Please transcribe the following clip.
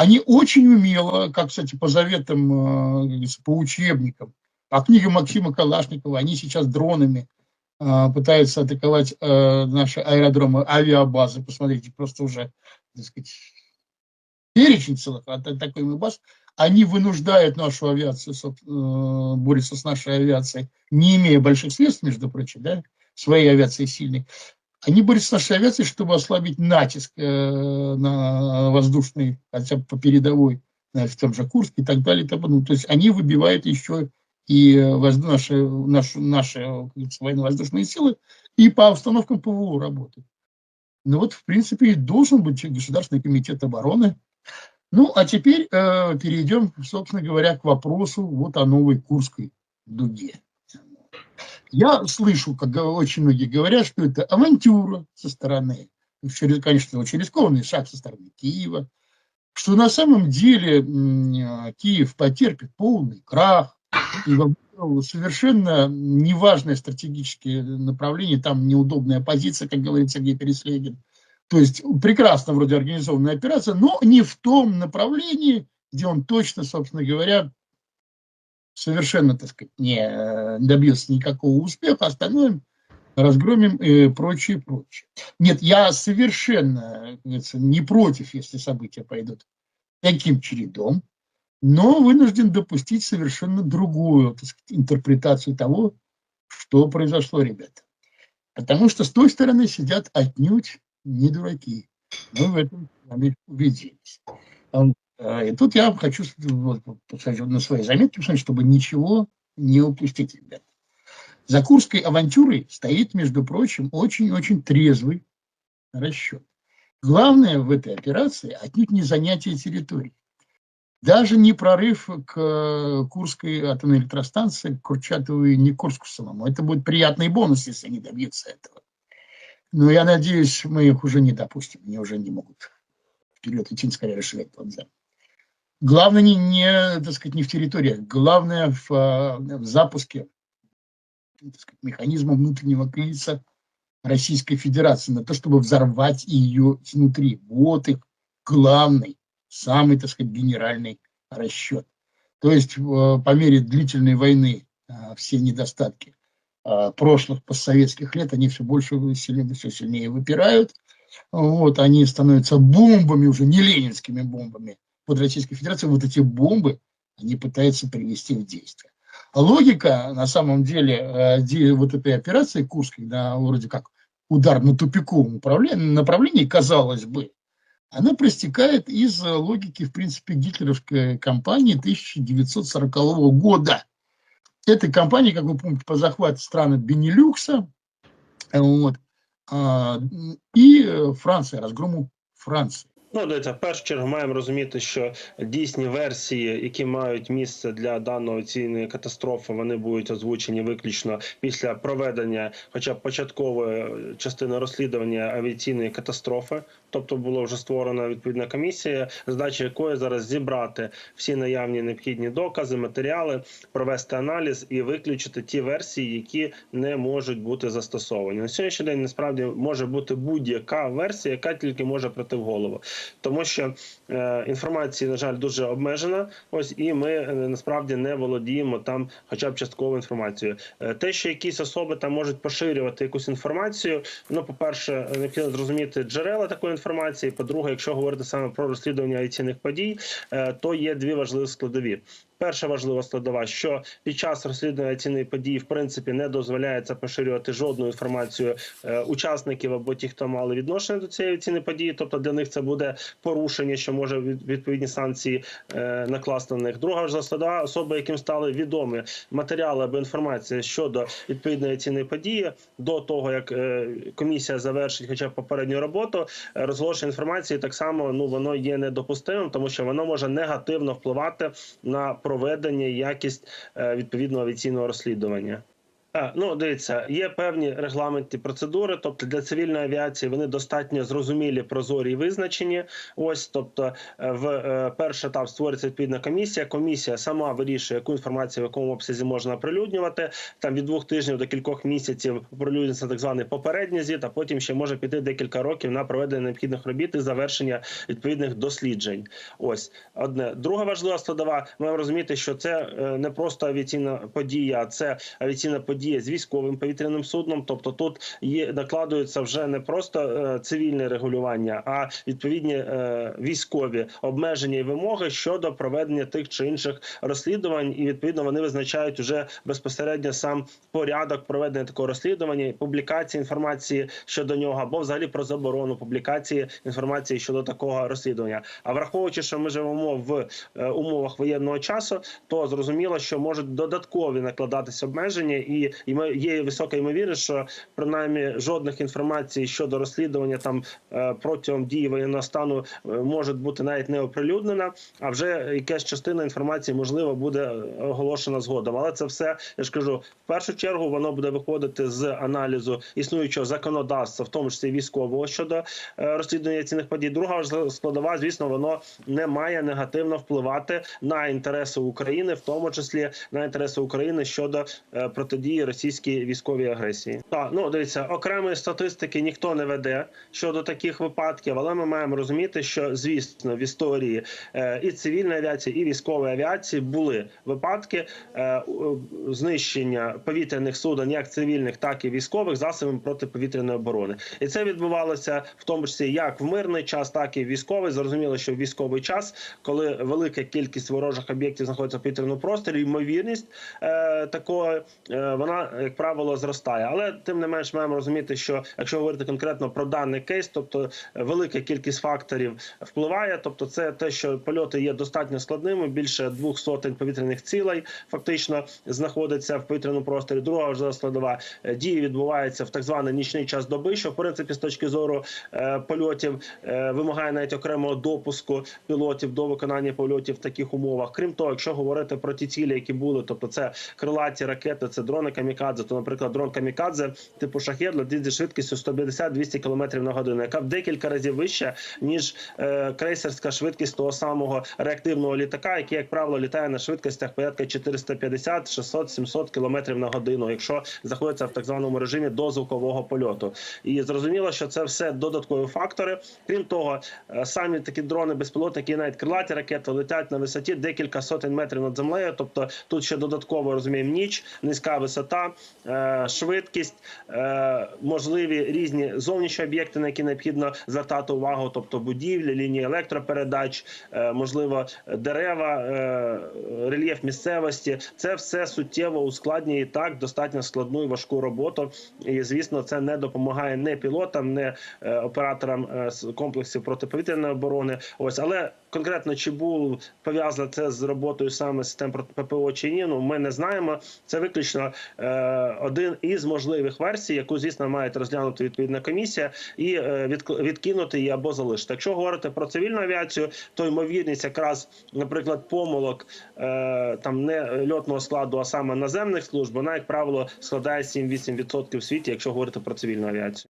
Они очень умело, как, кстати, по заветам, э, по учебникам, по книгам Максима Калашникова, они сейчас дронами э, пытаются атаковать э, наши аэродромы, авиабазы. Посмотрите, просто уже, так сказать, перечень целых атакуемых баз. Они вынуждают нашу авиацию, борются с нашей авиацией, не имея больших средств, между прочим, да, своей авиации сильной. Они борются с нашей авиацией, чтобы ослабить натиск э, на воздушный, хотя бы по передовой, в том же Курске и так далее. И так далее. То есть они выбивают еще и наши, наши, наши военно-воздушные силы, и по установкам ПВО работают. Ну вот, в принципе, должен быть Государственный комитет обороны. Ну, а теперь э, перейдем, собственно говоря, к вопросу вот о новой Курской дуге. Я слышу, как очень многие говорят, что это авантюра со стороны, конечно, очень рискованный шаг со стороны Киева, что на самом деле Киев потерпит полный крах, и совершенно неважное стратегическое направление, там неудобная позиция, как говорит Сергей Переслегин. То есть прекрасно вроде организованная операция, но не в том направлении, где он точно, собственно говоря, совершенно, так сказать, не э, добьется никакого успеха, остановим, разгромим и прочее, прочее. Нет, я совершенно не против, если события пойдут таким чередом, но вынужден допустить совершенно другую так сказать, интерпретацию того, что произошло, ребята. Потому что с той стороны сидят отнюдь не дураки. Мы в этом с вами убедились. А, и тут я хочу вот, на свои заметки, чтобы ничего не упустить, ребят. За Курской авантюрой стоит, между прочим, очень-очень трезвый расчет. Главное в этой операции отнюдь не занятие территории. Даже не прорыв к Курской атомной электростанции, к Курчатову и не Курску самому. Это будет приятный бонус, если они добьются этого. Но я надеюсь, мы их уже не допустим. Они уже не могут вперед идти, скорее расширять плацдарм. Главное не, не, так сказать, не в территориях, главное в, а, в запуске так сказать, механизма внутреннего кризиса Российской Федерации, на то, чтобы взорвать ее изнутри. Вот их главный, самый, так сказать, генеральный расчет. То есть по мере длительной войны а, все недостатки а, прошлых постсоветских лет, они все больше сильнее, все сильнее выпирают. Вот, они становятся бомбами, уже не ленинскими бомбами, под Российской Федерацией, вот эти бомбы они пытаются привести в действие. Логика, на самом деле, э, вот этой операции Курской, да, вроде как удар на тупиковом направлении, казалось бы, она проистекает из логики, в принципе, гитлеровской кампании 1940 года. Этой кампании, как вы помните, по захвату страны Бенилюкса вот, а, и Франция, разгрому Франции. Ну, дивіться, в першу чергу маємо розуміти, що дійсні версії, які мають місце для даної ційної катастрофи, вони будуть озвучені виключно після проведення, хоча б початкової частини розслідування авіаційної катастрофи. Тобто було вже створена відповідна комісія, задача якої зараз зібрати всі наявні необхідні докази, матеріали, провести аналіз і виключити ті версії, які не можуть бути застосовані. На сьогоднішній день насправді може бути будь-яка версія, яка тільки може прийти в голову тому що е, інформації на жаль дуже обмежена. Ось і ми е, насправді не володіємо там, хоча б частково інформацією. Е, те, що якісь особи там можуть поширювати якусь інформацію. Ну, по перше, необхідно зрозуміти джерела такої інформації. По друге, якщо говорити саме про розслідування авіаційних подій, е, то є дві важливі складові. Перша важлива складова, що під час розслідування цієї події в принципі не дозволяється поширювати жодну інформацію е, учасників або ті, хто мали відношення до цієї ціни події. Тобто для них це буде порушення, що може відповідні санкції е, накласти на них. Друга важлива складова особи, яким стали відомі матеріали або інформація щодо відповідної ціни події, до того як е, комісія завершить, хоча б попередню роботу, розголошення інформації так само ну воно є недопустимим, тому що воно може негативно впливати на проведення якість е, відповідного авіаційного розслідування. Ну, дивіться, є певні регламентні процедури. Тобто для цивільної авіації вони достатньо зрозумілі, прозорі і визначені. Ось, тобто, е, в е, перший етап створюється відповідна комісія. Комісія сама вирішує, яку інформацію в якому обсязі можна оприлюднювати. Там від двох тижнів до кількох місяців оприлюднюється так званий попередній звіт, а потім ще може піти декілька років на проведення необхідних робіт і завершення відповідних досліджень. Ось одне. Друга важлива складова. Маємо розуміти, що це е, не просто авіаційна подія, це авіаційна подія з військовим повітряним судном. Тобто тут є накладуються вже не просто е, цивільне регулювання, а відповідні е, військові обмеження і вимоги щодо проведення тих чи інших розслідувань, і відповідно вони визначають уже безпосередньо сам порядок проведення такого розслідування, публікації інформації щодо нього, або взагалі про заборону публікації інформації щодо такого розслідування. А враховуючи, що ми живемо в е, умовах воєнного часу, то зрозуміло, що можуть додаткові накладатися обмеження, і йме- є висока ймовірність, що принаймні жодних інформацій щодо розслідування там е, протягом дії воєнного стану е, може бути навіть не оприлюднена, а вже якась частина інформації можливо буде оголошена згодом. Але це все я ж кажу, в першу чергу воно буде виходити з аналізу існуючого законодавства, в тому числі військового щодо е, розслідування цінних подій. Друга складова, звісно, воно не має негативно впливати на інтереси України, в тому числі на інтереси України щодо е, російській військовій агресії. Так, ну дивіться, окремої статистики ніхто не веде щодо таких випадків, але ми маємо розуміти, що звісно в історії е, і цивільної авіації, і військової авіації були випадки е, знищення повітряних суден, як цивільних, так і військових засобами протиповітряної оборони, і це відбувалося в тому числі як в мирний час, так і в військовий. Зрозуміло, що в військовий час, коли велика кількість ворожих об'єктів знаходиться в повітряному просторі, ймовірність е, такого е, вона як правило зростає. Але тим не менш маємо розуміти, що якщо говорити конкретно про даний кейс, тобто е, велика кількість факторів впливає. Тобто, це те, що польоти є достатньо складними. Більше двох сотень повітряних цілей фактично знаходиться в повітряному просторі. Друга важлива складова е, дії відбуваються в так званий нічний час доби, що в принципі з точки зору е, польотів вимагає навіть окремого допуску пілотів до виконання польотів в таких умовах. Крім того, якщо говорити про ті цілі, які були, тобто це крилаті ракети, це дрони камікадзе, то, наприклад, дрон камікадзе типу шахет летить зі швидкістю 150-200 км на годину, яка в декілька разів вища ніж е, крейсерська швидкість того самого реактивного літака, який, як правило, літає на швидкостях порядка 450, 600, 700 км на годину, якщо знаходиться в так званому режимі дозвукового польоту. І зрозуміло, що це все додаткові фактори. Крім того, е, самі такі дрони безпілотники, навіть крилаті ракети летять на висоті декілька сотень метрів над землею. Тобто тут ще додатково розуміємо ніч, низька висота, е, швидкість, е, можливі різні зовнішні об'єкти, на які необхідно звертати увагу, тобто будівлі, лінії електропередач, е, можливо, дерева, рельєф місцевості. Це все суттєво ускладнює і так достатньо складну і важку роботу. І звісно, це не допомагає не пілотам, не операторам комплексів протиповітряної оборони. Ось але конкретно чи був пов'язано це з роботою саме систем ППО чи ні, ну ми не знаємо. Це виключно е, один із можливих версій, яку звісно має розглянути відповідна комісія і е, відк- відкинути її або залишити. Якщо говорити про цивільну авіацію, то ймовірність якраз, наприклад, помилок е, там не льотного складу, а саме наземних служб, вона як правило складає 7-8% в світі, якщо говорити про цивільну авіацію.